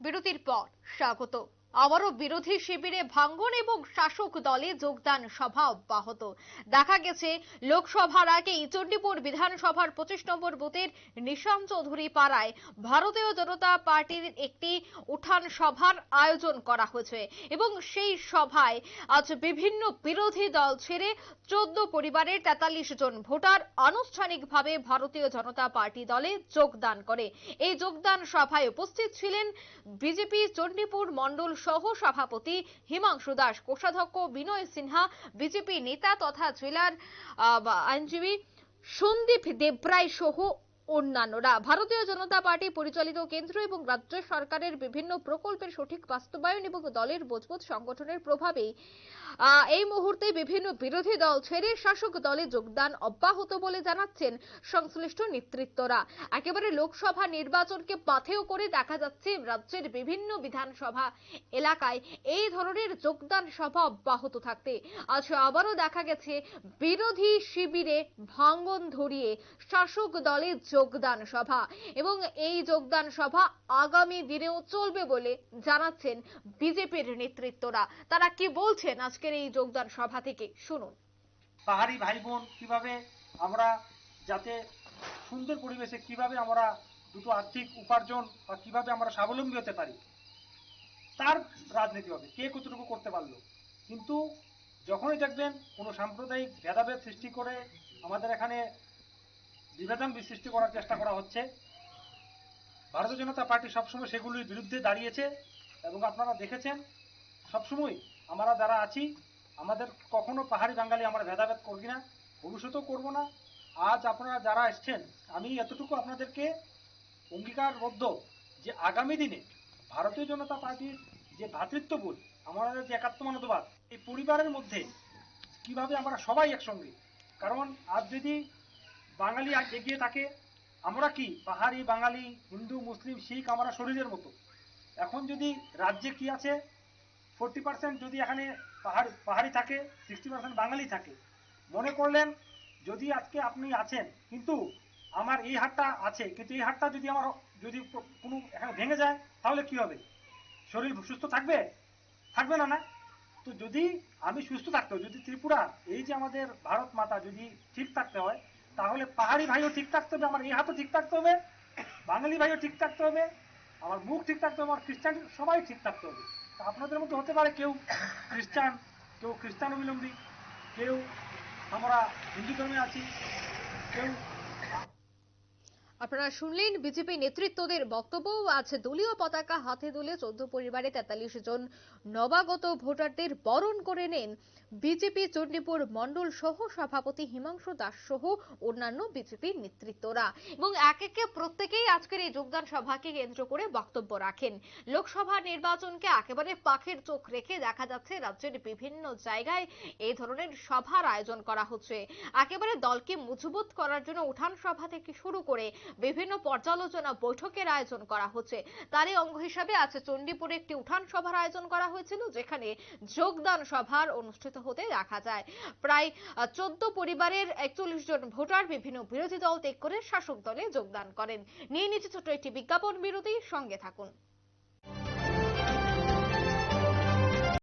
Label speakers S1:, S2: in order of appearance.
S1: বিরতির পর স্বাগত। আবারও বিরোধী শিবিরে ভাঙ্গন এবং শাসক দলে যোগদান সভা অব্যাহত। দেখা গেছে, লোকসভার আগেই চণ্ডীপুর বিধানসভার পঁচিশ নম্বর বুথের নিশান চৌধুরী পাড়ায় ভারতীয় জনতা পার্টির একটি উঠান সভার আয়োজন করা হয়েছে এবং সেই সভায় আজ বিভিন্ন বিরোধী দল ছেড়ে চোদ্দ পরিবারের তেতাল্লিশ জন ভোটার আনুষ্ঠানিকভাবে ভারতীয় জনতা পার্টি দলে যোগদান করে। এই যোগদান সভায় উপস্থিত ছিলেন বিজেপি চণ্ডীপুর মণ্ডল সহ সভাপতি হিমাংশু দাস, কোষাধ্যক্ষ বিনয় সিনহা, বিজেপি নেতা তথা জেলার আইনজীবী সন্দীপ দেবরায় সহ অন্যান্যরা। ভারতীয় জনতা পার্টি পরিচালিত কেন্দ্র এবং রাজ্য সরকারের বিভিন্ন প্রকল্পের সঠিক বাস্তবায়ন এবং দলের মজবুত সংগঠনের প্রভাবে এই মুহূর্তে বিভিন্ন বিরোধী দল ছেড়ে শাসক দলে যোগদান অব্যাহত বলে জানাচ্ছেন সংশ্লিষ্ট নেতৃত্বরা। একেবারে লোকসভা নির্বাচনকে পাথেয় করে দেখা যাচ্ছে রাজ্যের বিভিন্ন বিধানসভা এলাকায় এই ধরনের যোগদান সভা অব্যাহত থাকতে। আজ আবারও দেখা গেছে বিরোধী শিবিরে ভাঙ্গন ধরিয়ে শাসক দলে যোগদান সভা এবং এই যোগদান সভা আগামী দিনেও চলবে বলে জানাচ্ছেন বিজেপির নেতৃত্বরা। তারা কি বলছেন আজকের এই যোগদান সভা থেকে? শুনুন।
S2: পাহাড়ি ভাই বোন কীভাবে আমরা যাতে সুন্দর পরিবেশে কীভাবে আমরা দুটো আর্থিক উপার্জন বা কীভাবে আমরা স্বাবলম্বী হতে পারি, তার রাজনীতি হবে। কে কতটুকু করতে পারল? কিন্তু যখনই দেখবেন কোনো সাম্প্রদায়িক ভেদাভেদ সৃষ্টি করে আমাদের এখানে বিভেদন সৃষ্টি করার চেষ্টা করা হচ্ছে। ভারতীয় জনতা পার্টি সবসময় সেগুলির বিরুদ্ধে দাঁড়িয়েছে এবং আপনারা দেখেছেন, সবসময় আমরা যারা আছি, আমাদের কখনো পাহাড়ি বাঙালি আমরা ভেদাভেদ করবি না, ভবিষ্যতেও করব না। আজ আপনারা যারা এসছেন, আমি এতটুকু আপনাদেরকে অঙ্গীকারবদ্ধ যে আগামী দিনে ভারতীয় জনতা পার্টির যে ভ্রাতৃত্ববোধ, আমাদের যে একাত্মমানববাদ এই পরিবারের মধ্যে কীভাবে আমরা সবাই একসঙ্গে, কারণ আজ যদি বাঙালি এগিয়ে থাকে। আমরা কি পাহাড়ি বাঙালি, হিন্দু, মুসলিম, শিখ আমরা শরীরের মতো? এখন যদি রাজ্যে কি আছে? ফোরটি পার্সেন্ট যদি এখানে পাহাড় পাহাড়ি থাকে সিক্সটি পার্সেন্ট বাঙালি থাকে। মনে করলেন, যদি আজকে আপনি আছেন, কিন্তু আমার এই হাটটা আছে, কিন্তু এই হাটটা যদি আমার যদি কোনো এখানে ভেঙে যায়, তাহলে কি হবে? শরীর সুস্থ থাকবে? থাকবে না না। তো যদি আমি সুস্থ থাকতে যদি ত্রিপুরা, এই যে আমাদের ভারত মাতা যদি ঠিক থাকতে হয় তাহলে পাহাড়ি ভাইও ঠিক থাকতে হবে, আমার এই হাতও ঠিক থাকতে হবে, বাঙালি ভাইও ঠিক থাকতে হবে, আমার মুখ ঠিক থাকতে হবে, আমার খ্রিস্টান সবাই ঠিক থাকতে হবে। তা আপনাদের মধ্যে হতে পারে কেউ খ্রিস্টান কেউ খ্রিস্টান অবলম্বী, কেউ আমরা হিন্দু ধর্মে আছি, কেউ
S1: আপনারা শুনলেন বিজেপি নেতৃত্বদের বক্তব্য। আজ দলীয় পতাকা হাতে তুলে চোদ্দ পরিবারে তেতাল্লিশ জন নবাগত ভোটারদের বরণ করে নেন বিজেপি চণ্ডীপুর মণ্ডল সহ সভাপতি হিমাংশু দাস সহ অন্যান্য বিজেপির নেতৃত্বরা। এবং এক একে প্রত্যেকেই আজকের এই যোগদান সভাকে কেন্দ্র করে বক্তব্য রাখেন। লোকসভা নির্বাচনকে একেবারে পাখির চোখ রেখে দেখা যাচ্ছে রাজ্যের বিভিন্ন জায়গায় এই ধরনের সভার আয়োজন করা হচ্ছে। একেবারে দলকে মজবুত করার জন্য উঠান সভা থেকে শুরু করে বিভিন্ন পর্যালোচনা বৈঠকের আয়োজন করা হচ্ছে। তারই অঙ্গ হিসাবে আজ চণ্ডীপুরে একটি উঠান সভার আয়োজন করা হয়েছিল, যেখানে যোগদান সভার অনুষ্ঠিত হতে দেখা যায়। প্রায় চোদ্দ পরিবারের একচল্লিশ জন ভোটার বিভিন্ন বিরোধী দল ত্যাগ করে শাসক দলে যোগদান করেন। নিয়ে নিচ্ছে ছোট্ট একটি বিজ্ঞাপন বিরতি, সঙ্গে থাকুন।